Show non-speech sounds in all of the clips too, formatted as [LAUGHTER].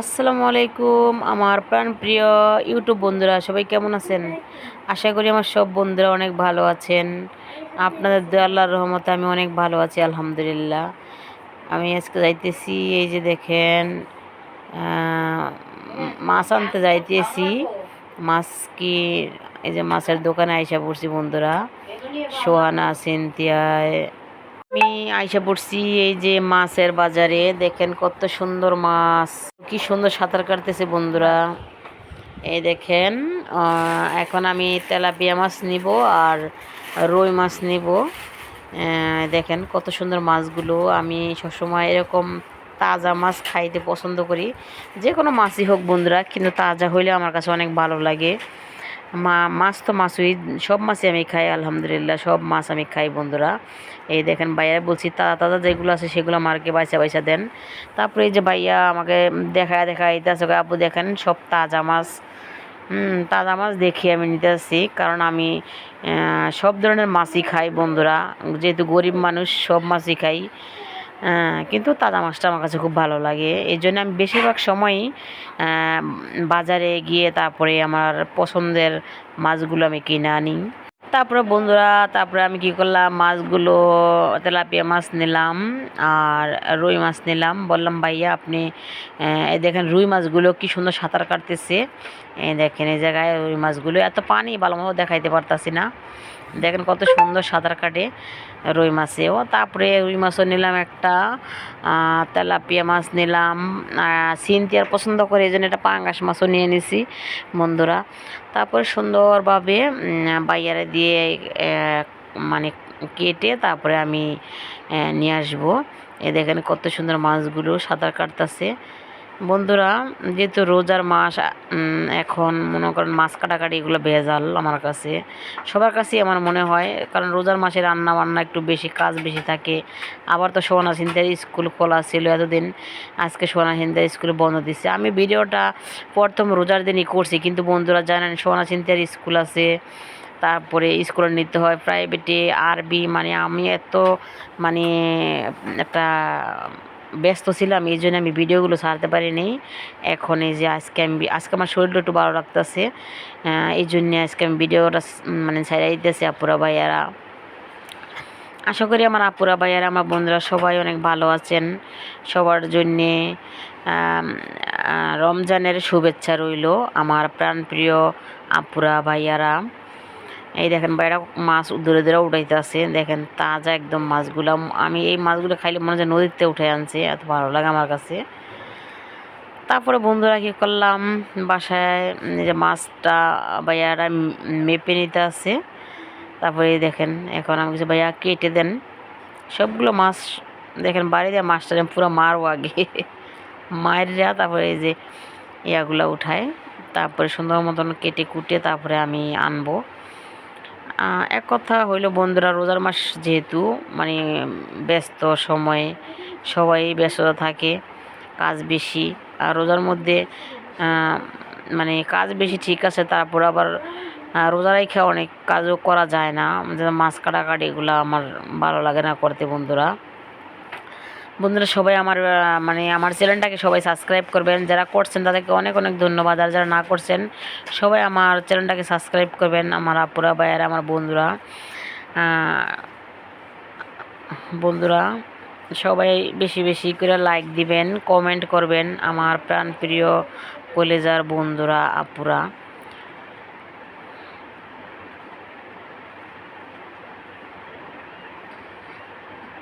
আসসালামু আলাইকুম, আমার প্রাণপ্রিয় ইউটিউব বন্ধুরা, সবাই কেমন আছেন? আশা করি আমার সব বন্ধুরা অনেক ভালো আছেন। আপনাদের দয়া আল্লাহর রহমতে আমি অনেক ভালো আছি, আলহামদুলিল্লাহ। আমি আজকে যাইতেছি, এই যে দেখেন মাছ আনতে যাইতেছি। মাছ কি, এই যে মাছের দোকানে আইসা পড়ছি বন্ধুরা। সোহানা সিনথিয়ায় আমি আইসা পড়ছি এই যে মাছের বাজারে। দেখেন কত সুন্দর মাছ। কি সুন্দর সাঁতার কাটতেছে বন্ধুরা। এই দেখেন এখন আমি তেলাপিয়া মাছ নিব আর রুই মাছ নিব। দেখেন কত সুন্দর মাছগুলো। আমি সবসময় এরকম তাজা মাছ খাইতে পছন্দ করি। যে কোনো মাছই হোক বন্ধুরা, কিন্তু তাজা হইলে আমার কাছে অনেক ভালো লাগে। মা, মাছ তো মাছ মাছই সব মাছই আমি খাই, আলহামদুলিল্লাহ, সব মাছ আমি খাই বন্ধুরা। এই দেখেন ভাইয়া বলছি, তাজা তাজা যেগুলো আছে সেগুলো আমাকে বাইসা বাইসা দেন। তারপরে যে ভাইয়া আমাকে দেখা দেখা দিতেছে আপু দেখেন, সব তাজা মাছ। তাজা মাছ দেখি আমি নিতে আসছি, কারণ আমি সব ধরনের মাছই খাই বন্ধুরা। যেহেতু গরিব মানুষ, সব মাছই খাই। কিন্তু তাজা মাছটা আমার কাছে খুব ভালো লাগে। এই জন্য আমি বেশিরভাগ সময়ই বাজারে গিয়ে তারপরে আমার পছন্দের মাছগুলো আমি কিনে আনি। তারপরে বন্ধুরা, তারপরে আমি কি করলাম, মাছগুলো তেলাপিয়া মাছ নিলাম আর রুই মাছ নিলাম। বললাম, ভাইয়া, আপনি দেখেন রুই মাছগুলো কি সুন্দর সাঁতার কাটতেছে। দেখেন, এই জায়গায় রুই মাছগুলো, এত পানি ভালো মতো দেখাইতে পারতাছি না। দেখেন কত সুন্দর সাঁতার কাটে রুই মাছেও তারপরে রুই মাছও নিলাম একটা তেলাপিয়া মাছ নিলাম সিনতিয়ার পছন্দ করে এই জন্য একটা পাঙ্গাস মাছও নিয়ে নিছি বন্ধুরা। তারপরে সুন্দরভাবে বাইয়ারে দিয়ে মানে কেটে তারপরে আমি নিয়ে আসব। এ দেখেন কত সুন্দর মাছগুলো সাঁতার কাটতেছে। বন্ধুরা, যেহেতু রোজার মাস এখন মনে করেন মাছ কাটাকাটি এগুলো ভেজাল আমার কাছে। সবার কাছেই আমার মনে হয়, কারণ রোজার মাসে রান্না বান্না একটু বেশি, কাজ বেশি থাকে। আবার তো সোনা সিন্তার স্কুল খোলা ছিল এতদিন, আজকে সোনা সিন্তার স্কুল বন্ধ দিচ্ছে আমি ভিডিওটা প্রথম রোজার দিনই করছি, কিন্তু বন্ধুরা জানেন সোনা সিন্তার স্কুল আছে, তারপরে স্কুলে নিতে হয় প্রাইভেটে আরবি মানে আমি এত মানে একটা ব্যস্ত ছিলাম, এই জন্য আমি ভিডিওগুলো ছাড়তে পারিনি। এখন এই যে আজকে আমি আজকে আমার শরীরটা একটু ভালো লাগতেছে। এই জন্য আজকে আমি ভিডিওটা মানে ছাড়াই দিতেছি আপুরা ভাইয়ারা। আশা করি আমার আপুরা ভাইয়ারা, আমার বন্ধুরা সবাই অনেক ভালো আছেন। সবার জন্যে রমজানের শুভেচ্ছা রইল আমার প্রাণপ্রিয় আপুরা ভাইয়ারা। এই দেখেন বাইরা মাছ দূরে দূরে উঠাইতে আছে দেখেন তাজা একদম মাছগুলো। আমি এই মাছগুলো খাইলে মনে হচ্ছে নদীতে উঠে আনছে, এত ভালো লাগে আমার কাছে। তারপরে বন্ধুরা কী করলাম? বাসায় যে মাছটা ভাইয়ারা মেপে নিতে আছে তারপরে দেখেন, এখন আমি কিছু ভাইয়া, কেটে দেন। সবগুলো মাছ, দেখেন বাড়ি দিয়ে মাছটা পুরো মারও আগে। মায়েরা তারপরে এই যে ইয়াগুলো উঠায়। তারপরে সুন্দর মতন কেটে কুটে তারপরে আমি আনব। এক কথা হইল বন্ধুরা, রোজার মাস যেহেতু মানে ব্যস্ত সময়ে সবাই ব্যস্ততা থাকে, কাজ বেশি, আর রোজার মধ্যে মানে কাজ বেশি ঠিক আছে, তারপর আবার রোজা রেখে অনেক কাজও করা যায় না মাছ কাটাকাটি এগুলো আমার ভালো লাগে না করতে বন্ধুরা। বন্ধুরা সবাই আমার মানে আমার চ্যানেলটাকে সবাই সাবস্ক্রাইব করবেন। যারা করছেন তাদেরকে অনেক অনেক ধন্যবাদ। আর যারা না করছেন সবাই আমার চ্যানেলটাকে সাবস্ক্রাইব করবেন আমার আপুরা ভাইয়ার আমার বন্ধুরা। বন্ধুরা সবাই বেশি বেশি করে লাইক দিবেন কমেন্ট করবেন আমার প্রাণপ্রিয় কলেজার বন্ধুরা আপুরা।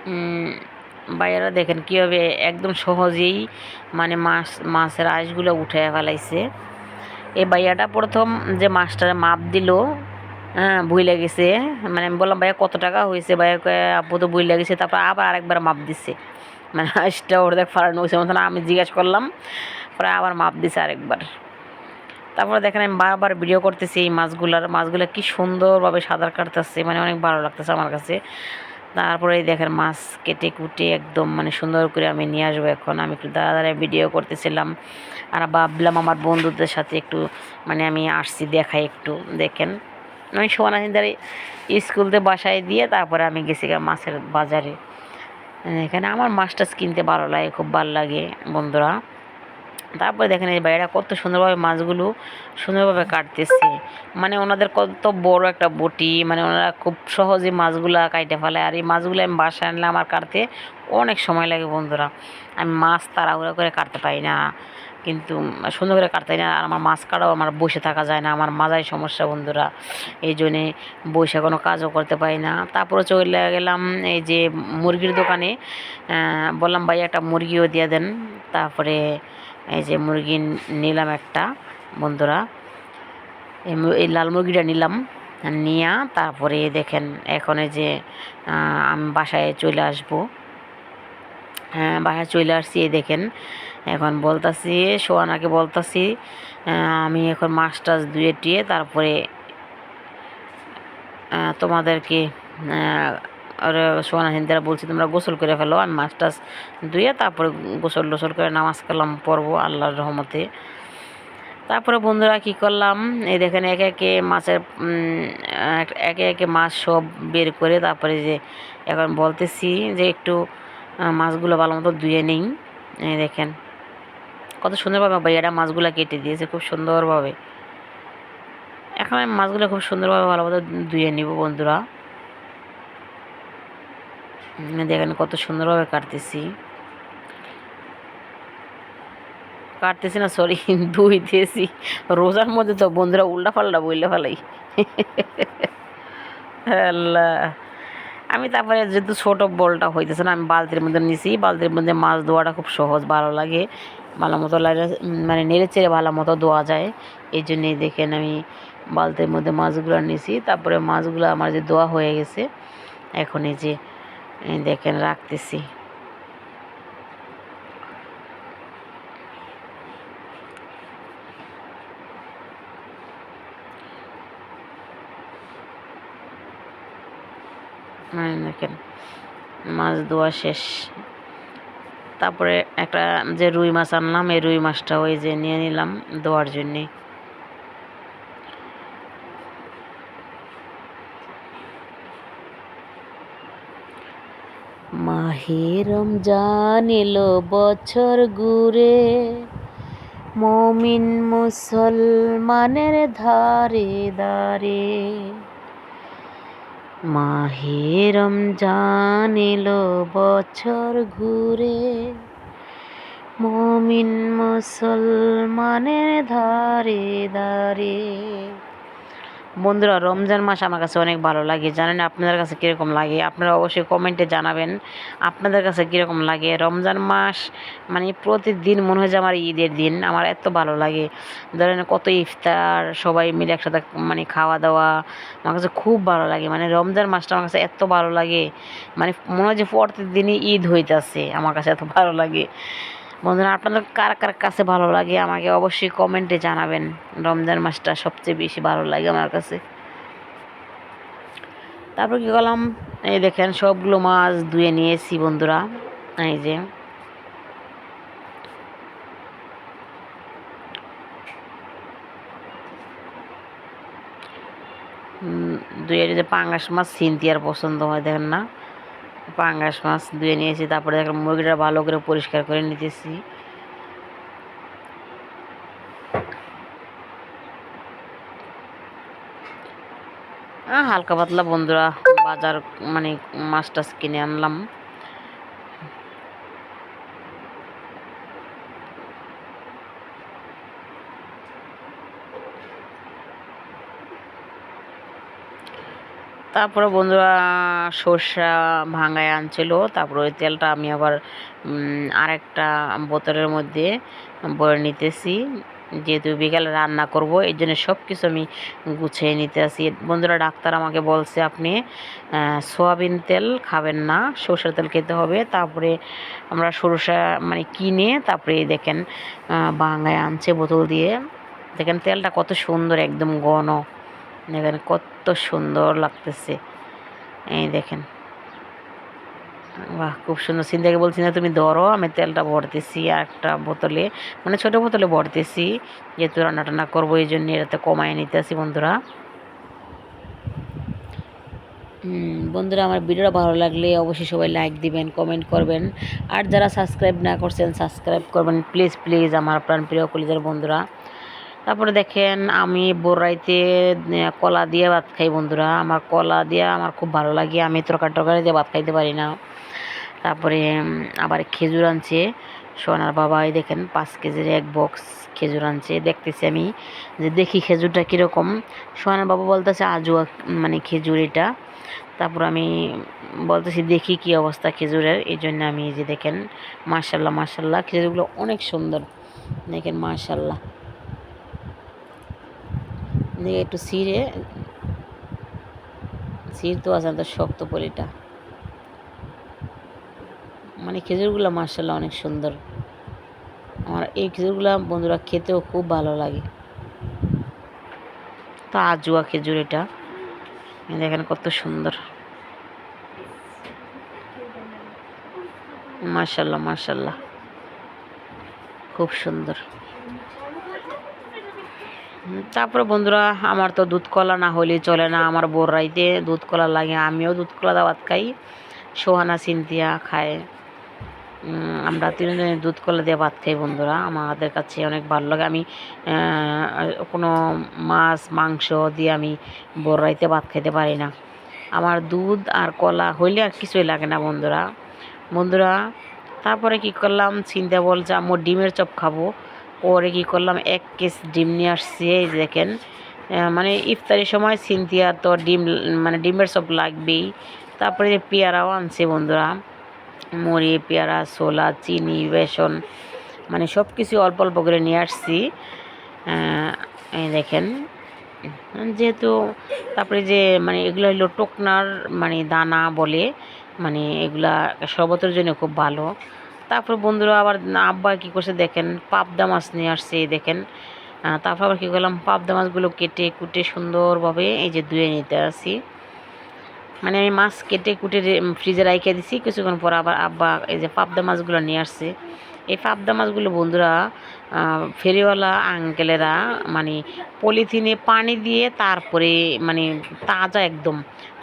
উম, ভাইয়ারা দেখেন কীভাবে একদম সহজেই মানে মাছ, মাছের আঁশগুলো উঠে ফেলাইছে। এই ভাইয়াটা প্রথম যে মাছটার মাপ দিল হ্যাঁ বই লেগেছে মানে আমি বললাম, ভাইয়া, কত টাকা হয়েছে? ভাইয়া আপু তো বই লেগেছে তারপর আবার আরেকবার মাপ দিচ্ছে মানে আঁশটা ওর দেখ ফাড়ানো হয়েছে মতন আমি জিজ্ঞেস করলাম। পরে আবার মাপ দিছে আরেকবার। তারপরে দেখেন, আমি বারবার ভিডিও করতেছি এই মাছগুলার। মাছগুলো কি সুন্দরভাবে সাঁতার কাটতেছে। মানে অনেক ভালো লাগতেছে আমার কাছে। তারপরে দেখেন মাছ কেটে কুটে একদম মানে সুন্দর করে আমি নিয়ে আসব এখন। আমি একটু দাঁড়া দাঁড়ায় ভিডিও করতেছিলাম আর ভাবলাম আমার বন্ধুদের সাথে একটু মানে আমি আসছি দেখাই একটু। দেখেন, আমি সোনা হিন্দার স্কুলতে বাসায় দিয়ে তারপরে আমি গেছি মাছের বাজারে। এখানে আমার মাছ টাছ কিনতে ভালো লাগে, খুব ভালো লাগে বন্ধুরা। তারপরে দেখেন এই ভাইয়েরা কত সুন্দরভাবে মাছগুলো সুন্দরভাবে কাটতেছে। মানে ওনাদের কত বড় একটা বটি মানে ওনারা খুব সহজে মাছগুলা কাটে ফেলে। আর এই মাছগুলো আমি বাসায় আনলে আমার কাটতে অনেক সময় লাগে বন্ধুরা। আমি মাছ তাড়াহুড়া করে কাটতে পারি না। কিন্তু সুন্দর করে কাটতে না। আর আমার মাছ কাটাও আমার বসে থাকা যায় না। আমার মাজায় সমস্যা বন্ধুরা। এই জন্যে বসে কোনো কাজও করতে পারি না। তারপরে চলে গেলাম এই যে মুরগির দোকানে। বললাম, ভাই, একটা মুরগিও দিয়ে দেন। তারপরে এই যে মুরগি নিলাম একটা, বন্ধুরা। এই লাল মুরগিটা নিলাম, নিয়া তারপরে দেখেন এখন এই যে আমি বাসায় চলে আসব। হ্যাঁ বাসায় চলে আসছি দেখেন। এখন বলতাছি সোয়ানাকে বলতাছি আমি এখন মাছ টাছ ধুয়ে টুয়ে তারপরে তোমাদেরকে আর সোয়ানা হিন্দিরা বলছি, তোমরা গোসল করে ফেলো আমি মাছ টাছ ধুয়ে তারপরে গোসল টোসল করে নামাজ কালাম পড়ব আল্লাহর রহমতে। তারপরে বন্ধুরা কি করলাম? এই দেখেন একে একে মাছের এক- একে মাছ সব বের করে তারপরে যে এখন বলতেছি যে একটু মাছগুলো ভালো মতো ধুয়ে নিই। এই দেখেন কত সুন্দরভাবে ভাইয়ারা মাছগুলো কেটে দিয়েছে খুব সুন্দরভাবে। এখন আমি মাছগুলো খুব সুন্দরভাবে ভালো মতো ধুয়ে নিব বন্ধুরা। দেখেন কত সুন্দরভাবে কাটতেছি। কাটতেছি না সরি [LAUGHS] ধুইতেছি রোজার মধ্যে তো বন্ধুরা উল্টা পাল্টা বললে ফেলাই আমি তারপরে যেহেতু ছোটো বলটা হইতেছে না, আমি বালতির মধ্যে নিছি। বালতির মধ্যে মাছ ধোয়াটা খুব সহজ, ভালো লাগে। ভালো মতো লাগে মানে নেড়ে চেড়ে ভালো মতো ধোয়া যায়। এই জন্যই দেখেন আমি বালতির মধ্যে মাছগুলো নিছি। তারপরে মাছগুলো আমার যে ধোয়া হয়ে গেছে, এখন এই যে এই দেখেন, রাখতেছি। দেখেন, মাছ ধোয়া শেষ। তারপরে একটা যে রুই মাছ আনলাম, এই রুই মাছটা ওই যে নিয়ে নিলাম ধোয়ার জন্যে। মাহে রমজান এলো বছর ঘুরে। মমিন মুসলমানের ধারে দারে মাহে রমজান এলো বছর ঘুরে। মমিন মুসলমানের ধারে দারে বন্ধুরা, রমজান মাস আমার কাছে অনেক ভালো লাগে। জানেন আপনাদের কাছে কীরকম লাগে? আপনারা অবশ্যই কমেন্টে জানাবেন আপনাদের কাছে কীরকম লাগে। রমজান মাস মানে প্রতিদিন মনে হয় যে আমার ঈদের দিন, আমার এত ভালো লাগে। ধরেন কত ইফতার, সবাই মিলে একসাথে মানে খাওয়া দাওয়া, আমার কাছে খুব ভালো লাগে। মানে রমজান মাসটা আমার কাছে এত ভালো লাগে। মানে মনে হয় যে প্রতিদিনই ঈদ হইতাছে, আমার কাছে এত ভালো লাগে। বন্ধুরা, আপনাদের কার কার কাছে ভালো লাগে আমাকে অবশ্যই কমেন্টে জানাবেন। রমজান মাসটা সবচেয়ে বেশি ভালো লাগে আমার কাছে। তারপর কী করলাম? এই দেখেন, সবগুলো মাছ ধুয়ে নিয়েছি বন্ধুরা। এই যে। ধুয়ে যে পাঙ্গাস মাছ সিনতিয়ার পছন্দ হয়, দেখেন না? পাঙ্গাস মাছ ধুয়ে নিয়েছি, তারপরে দেখলাম মুরগিটা ভালো করে পরিষ্কার করে নিতেছি। হালকা পাতলা বন্ধুরা, বাজার মানে মাছ টাছ কিনে আনলাম। তারপরে বন্ধুরা সর্ষা ভাঙায় আনছিল, তারপরে ওই তেলটা আমি আবার আরেকটা বোতলের মধ্যে ভরে নিতেছি। যেহেতু বিকালে রান্না করব, এই জন্য সব কিছু আমি গুছিয়ে নিতে আসি বন্ধুরা ডাক্তার আমাকে বলছে আপনি সোয়াবিন তেল খাবেন না, সরষের তেল খেতে হবে। তারপরে আমরা সরষা মানে কিনে, তারপরে দেখেন ভাঙায় আনছে বোতল দিয়ে। দেখেন তেলটা কত সুন্দর, একদম ঘন। দেখেন কত সুন্দর লাগতেছে। এই দেখেন। বাহ খুব সুন্দর। সিন্ধাকে বলছি না তুমি ধরো আমি তেলটা ভরতেছি একটা বোতলে। মানে ছোটো বোতলে ভরতেছি যেহেতু রান্না টান্না করব এই জন্য এটাতে কমায় নিতেছি বন্ধুরা। হুম, বন্ধুরা আমার ভিডিওটা ভালো লাগলে অবশ্যই সবাই লাইক দিবেন কমেন্ট করবেন। আর যারা সাবস্ক্রাইব না করছেন সাবস্ক্রাইব করবেন। প্লিজ প্লিজ আমার প্রাণপ্রিয় কলিজার বন্ধুরা। তারপরে দেখেন আমি বোরাইতে কলা দিয়ে ভাত খাই বন্ধুরা। আমার কলা দিয়ে আমার খুব ভালো লাগে। আমি তরকারি টরকারি দিয়ে ভাত খাইতে পারি না। তারপরে আবার খেজুর আনছে। সোনার বাবা দেখেন, পাঁচ কেজির এক বক্স খেজুর আনছে। দেখতেছি আমি যে দেখি খেজুরটা কীরকম। সোনার বাবা বলতেছে আজুয়া মানে খেজুর এটা। তারপর আমি বলতেছি, দেখি কি অবস্থা খেজুরের? এই জন্য আমি যে দেখেন মার্শাল্লাহ মার্শাল্লাহ খেজুরগুলো অনেক সুন্দর। দেখেন মার্শাল্লাহ দিয়ে একটু সির তো আছে তো শক্ত পলিটা মানে খেজুরগুলো মার্শাল্লাহ অনেক সুন্দর। আমার এই খেজুরগুলো বন্ধুরা খেতেও খুব ভালো লাগে। তো আজুয়া খেজুর এটা। দেখেন কত সুন্দর। মার্শাল্লাহ মার্শাল্লাহ খুব সুন্দর। তারপরে বন্ধুরা, আমার তো দুধ কলা না হলে চলে না। আমার বোর রাইতে দুধ কলা লাগে, আমিও দুধ কলা দাওয়াত খাই। সোহানা, সিনথিয়া খায়। আমরা তিনজনে দুধ কলা দিয়ে ভাত খাই বন্ধুরা। আমাদের কাছে অনেক ভালো লাগে। আমি কোনো মাছ, মাংস দিয়ে আমি বোর রাইতে ভাত খেতে পারি না। আমার দুধ আর কলা হইলে আর কিছুই লাগে না বন্ধুরা। বন্ধুরা, তারপরে কি করলাম? চিন্তা বলছে আমার ডিমের চপ খাব। পরে কি করলাম, এক কেস ডিম নিয়ে আসছি, এই দেখেন। মানে ইফতারির সময় সিনথিয়া তো ডিম মানে ডিমের সব লাগবেই। তারপরে যে পেয়ারাও আনছে বন্ধুরা, মুড়ি, পেয়ারা, ছোলা, চিনি, বেসন মানে সব কিছু অল্প অল্প করে নিয়ে আসছি। এই দেখেন, যেহেতু তারপরে যে মানে এগুলো হলো টোকনার মানে দানা বলে মানে এগুলা শরবতের জন্য খুব ভালো। তারপর বন্ধুরা আবার আব্বা কী করছে দেখেন, পাবদা মাছ নিয়ে আসছে দেখেন। তারপর আবার কী করলাম, পাবদা মাছগুলো কেটে কুটে সুন্দরভাবে এই যে ধুয়ে নিতে আসি মানে আমি মাছ কেটে কুটে ফ্রিজে রাইখে দিছি, কিছুক্ষণ পর আবার আব্বা এই যে পাবদা মাছগুলো নিয়ে আসছে। এই পাবদা মাছগুলো বন্ধুরা ফেরিওয়ালা আঙ্কেলেরা মানে পলিথিনে পানি দিয়ে তারপরে মানে তাজা একদম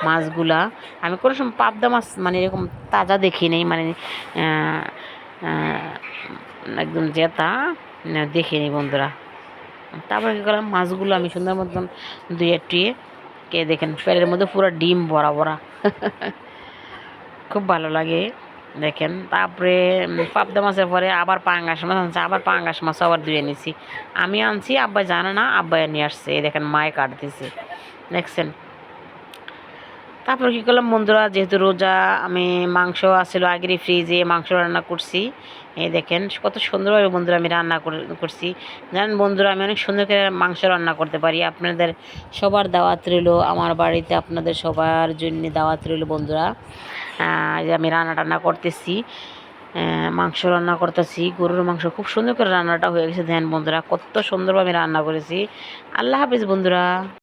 মাছগুলা। আমি কোনো সময় পাবদা মাছ মানে এরকম তাজা দেখি নেই মানে একদম জেতা। না, দেখিনি বন্ধুরা। তারপরে কী করলাম? মাছগুলো আমি সুন্দর মতন ধুয়ে টুয়ে কে দেখেন প্যারের মধ্যে পুরো ডিম ভরা ভরা। খুব ভালো লাগে দেখেন। তারপরে পাবদা মাছের পরে আবার পাঙ্গাস মাছ আনছে আবার পাঙ্গাস মাছ আবার ধুয়ে নিছি। আমি আনছি আব্বা জানে না আব্বা নিয়ে আসছে দেখেন মায়ে কাটতেছে। দেখছেন? তারপর কী করলাম, বন্ধুরা, যেহেতু রোজা, আমি মাংস আসছিল আগেরই ফ্রিজে মাংস রান্না করছি। এই দেখেন, কত সুন্দরভাবে বন্ধুরা আমি রান্না করে- করছি। জানেন বন্ধুরা, আমি অনেক সুন্দর করে মাংস রান্না করতে পারি। আপনাদের সবার দাওয়াত রইল, আমার বাড়িতে আপনাদের সবার জন্য দাওয়াত রইল, বন্ধুরা। আমি রান্না টান্না করতেছি মাংস রান্না করতেছি, গরুর মাংস, খুব সুন্দর করে রান্নাটা হয়ে গেছে। ধ্যান বন্ধুরা, কত সুন্দরভাবে রান্না করেছি। আল্লাহ হাফিজ, বন্ধুরা।